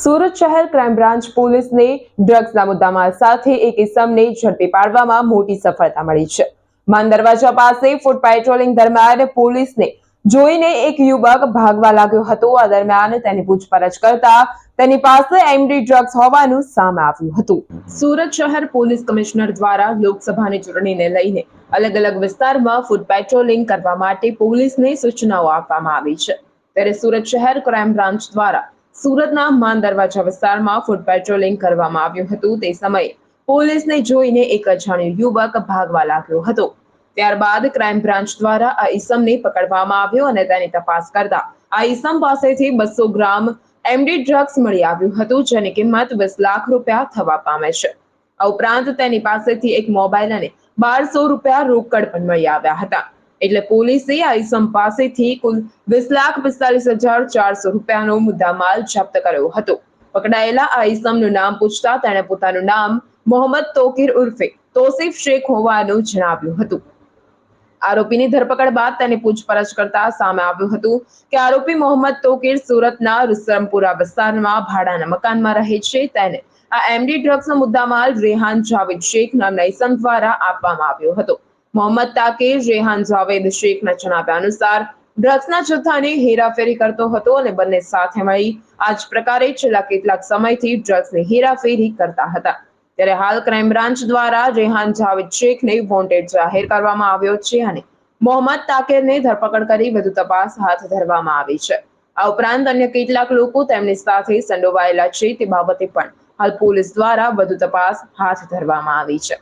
સુરત શહેર crime branch પોલીસને ડ્રગ્સના મુદ્દામાલ સાથે એક ઇસમને ઝડપી પાડવામાં મોટી સફળતા મળી છે. માન દરવાજા પાસે ફૂટ પેટ્રોલિંગ દરમિયાન પોલીસને જોઈને એક યુવક ભાગવા લાગ્યો હતો. આ દરમિયાન તેની પૂછપરછ કરતા તેની પાસે એમડી ડ્રગ્સ હોવાનું સામે આવ્યું હતું. સુરત શહેર પોલીસ કમિશનર દ્વારા લોકસભાની ચૂંટણીને લઈને અલગ અલગ વિસ્તારમાં ફૂડ પેટ્રોલિંગ કરવા માટે પોલીસને સૂચનાઓ આપવામાં આવી છે. ત્યારે સુરત શહેર ક્રાઇમ બ્રાન્ચ દ્વારા સુરતના માન દરવાજા વિસ્તારમાં ફૂડ પેટ્રોલિંગ કરવામાં આવ્યું હતું. તે સમયે પોલીસને જોઈને એક અજાણ્યો યુવક ભાગવા લાગ્યો હતો. ત્યારબાદ ક્રાઇમ બ્રાન્ચ દ્વારા આ ઈસમને પકડવામાં આવ્યો અને તેની તપાસ કરતા આ ઈસમ પાસેથી બસો ગ્રામ એમડી ડ્રગ્સ મળી આવ્યું હતું, જેની કિંમત વીસ લાખ રૂપિયા થવા પામે છે. આ ઉપરાંત તેની પાસેથી એક મોબાઈલ અને બારસો રૂપિયા રોકડ પણ મળી આવ્યા હતા. એટલે પોલીસે આઈસમ પાસેથી કુલ વીસ લાખ પિસ્તાલીસ હજાર ચારસો રૂપિયાનો મુદ્દામાલ જપ્ત કર્યો હતો. પકડાયેલા આઈસમનું નામ પૂછતા તેણે પોતાનું નામ મોહમ્મદ તોકીર ઉર્ફે તોસીફ શેખ હોવાનું જણાવ્યું હતું. આરોપીની ધરપકડ બાદ તેની પૂછપરછ કરતા સામે આવ્યું હતું કે આરોપી મોહમ્મદ તોકીર સુરતના રુસ્તમપુરા વિસ્તારમાં ભાડાના મકાનમાં રહે છે. તેને આ એમડી ડ્રગ્સનો મુદ્દામાલ રેહાન જાવેદ શેખ નામના ઇસમ દ્વારા આપવામાં આવ્યો હતો. મોહમ્મદ તાકીર, રેહાન જાવેદ શેખના જણાવ્યા અનુસાર ડ્રગ્સના જથ્થાની હેરાફેરી કરતો હતો અને બંને સાથે મળી આ પ્રકારે છેલ્લા કેટલાક સમયથી ડ્રગ્સની હેરાફેરી કરતા હતા. ત્યારે હાલ ક્રાઇમ બ્રાન્ચ દ્વારા રેહાન જાવેદ શેખને વોન્ટેડ જાહેર કરવામાં આવ્યો છે અને મોહમ્મદ તાકેરને ધરપકડ કરી વધુ તપાસ હાથ ધરવામાં આવી છે. આ ઉપરાંત અન્ય કેટલાક લોકો તેમની સાથે સંડોવાયેલા છે તે બાબતે પણ હાલ પોલીસ દ્વારા વધુ તપાસ હાથ ધરવામાં આવી છે.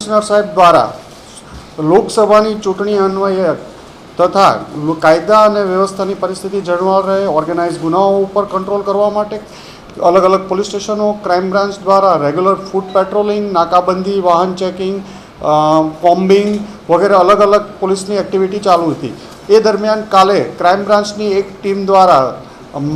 સાહેબ દ્વારા લોકસભાની ચૂંટણી અન્વયે તથા કાયદા અને વ્યવસ્થાની પરિસ્થિતિ જળવાઈ રહે ઓર્ગેનાઇઝ ગુનાઓ ઉપર કંટ્રોલ કરવા માટે અલગ અલગ પોલીસ સ્ટેશનો ક્રાઇમ બ્રાન્ચ દ્વારા રેગ્યુલર ફૂડ પેટ્રોલિંગ નાકાબંધી, વાહન ચેકિંગ કોમ્બિંગ વગેરે અલગ અલગ પોલીસની એક્ટિવિટી ચાલુ હતી. એ દરમિયાન કાલે ક્રાઇમ બ્રાન્ચની એક ટીમ દ્વારા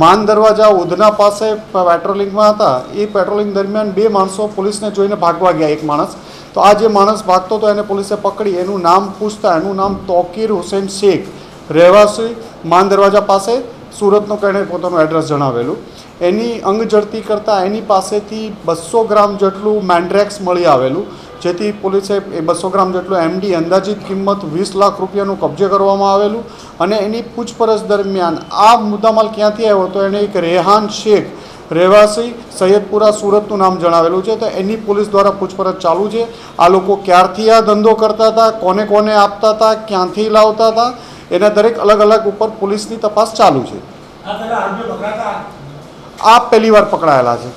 માન દરવાજા ઉધના પાસે પેટ્રોલિંગમાં હતા. એ પેટ્રોલિંગ દરમિયાન બે માણસો પોલીસને જોઈને ભાગવા ગયા. એક માણસ તો આ જે માણસ ભાગતો હતો એને પોલીસે પકડી. એનું નામ પૂછતા એનું નામ તોકીર હુસેન શેખ. રહેવાસી માન દરવાજા પાસે સુરતનો કહીને પોતાનું એડ્રેસ જણાવેલું. એની અંગ જડતી કરતાં એની પાસેથી બસો ગ્રામ જેટલું મેન્ડ્રેક્સ મળી આવેલું, જેથી પોલીસે એ બસો ગ્રામ જેટલું એમડી અંદાજિત કિંમત વીસ લાખ રૂપિયાનું કબજે કરવામાં આવેલું અને એની પૂછપરછ દરમિયાન આ મુદ્દામાલ ક્યાંથી આવ્યો તો એણે એક રેહાન શેખ રહેવાસી સૈયદપુરા સુરતનું નામ જણાવેલું છે તો એની પોલીસ દ્વારા પૂછપરછ ચાલુ છે. આ લોકો ક્યારથી આ ધંધો કરતા હતા કોને કોને આપતા હતા ક્યાંથી લાવતા હતા એના દરેક અલગ અલગ ઉપર પોલીસની તપાસ ચાલુ છે. આ પહેલી વાર પકડાયેલા છે.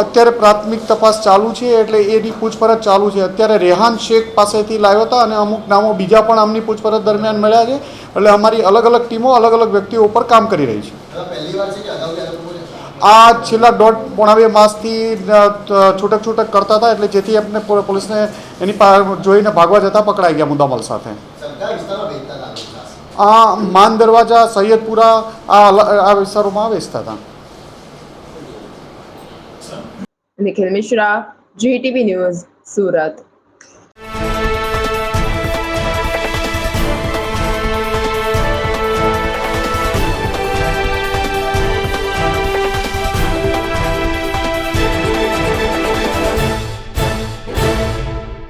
અત્યારે પ્રાથમિક તપાસ ચાલુ છે એટલે એની પૂછપરછ ચાલુ છે. અત્યારે રેહાન શેખ પાસેથી લાવ્યો હતા અને અમુક નામો બીજા પણ આમની પૂછપરછ દરમિયાન મળ્યા છે. એટલે અમારી અલગ અલગ ટીમો અલગ અલગ વ્યક્તિઓ ઉપર કામ કરી રહી છે. આ છેલ્લા દોઢ પોણા બે માસથી છૂટક છૂટક કરતા હતા એટલે જેથી આપણે પોલીસને એની જોઈને ભાગવા જતાં પકડાઈ ગયા મુદ્દામલ સાથે સરકાર વિસ્તારમાં વેચતા હતા આ માન દરવાજા સૈયદપુરા આ વિસ્તારોમાં વેચતા હતા. Nikhil Mishra GTV news Surat.